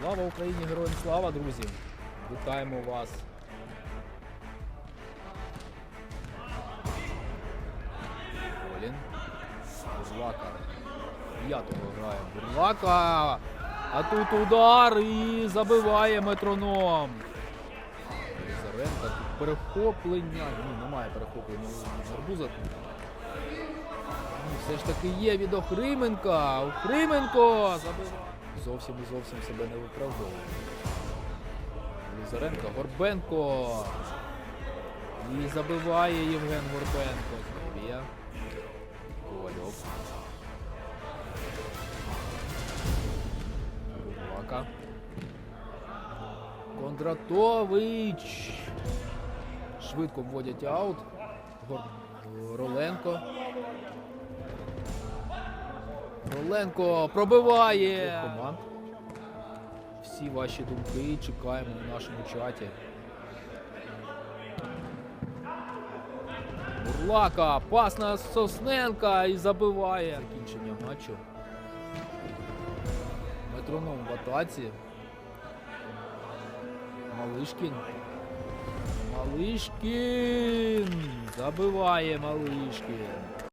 Слава Україні! Героям слава, друзі! Вітаємо вас! Колін. Бурлака. П'ятого грає Бурлака. А тут удар і забиває метроном. Лізаренко тут перехоплення. Ні, немає перехоплення у Гарбуза. Ну, все ж таки є від Охрименка. Охрименко забиває. Зовсім і зовсім себе не виправдовує. Лізаренко, Горбенко. І забиває Євген Горбенко. Знову є. Ковальов. Бурлака. Кондратович. Швидко вводять аут. Гор... Роленко. Роленко пробиває. Команд. Всі ваші думки чекаємо в нашому чаті. Бурлака, пас на Сосненка і забиває. Закінчення матчу. Метроном в атаці. Малишкін. Малишкін. Забиває Малишкін.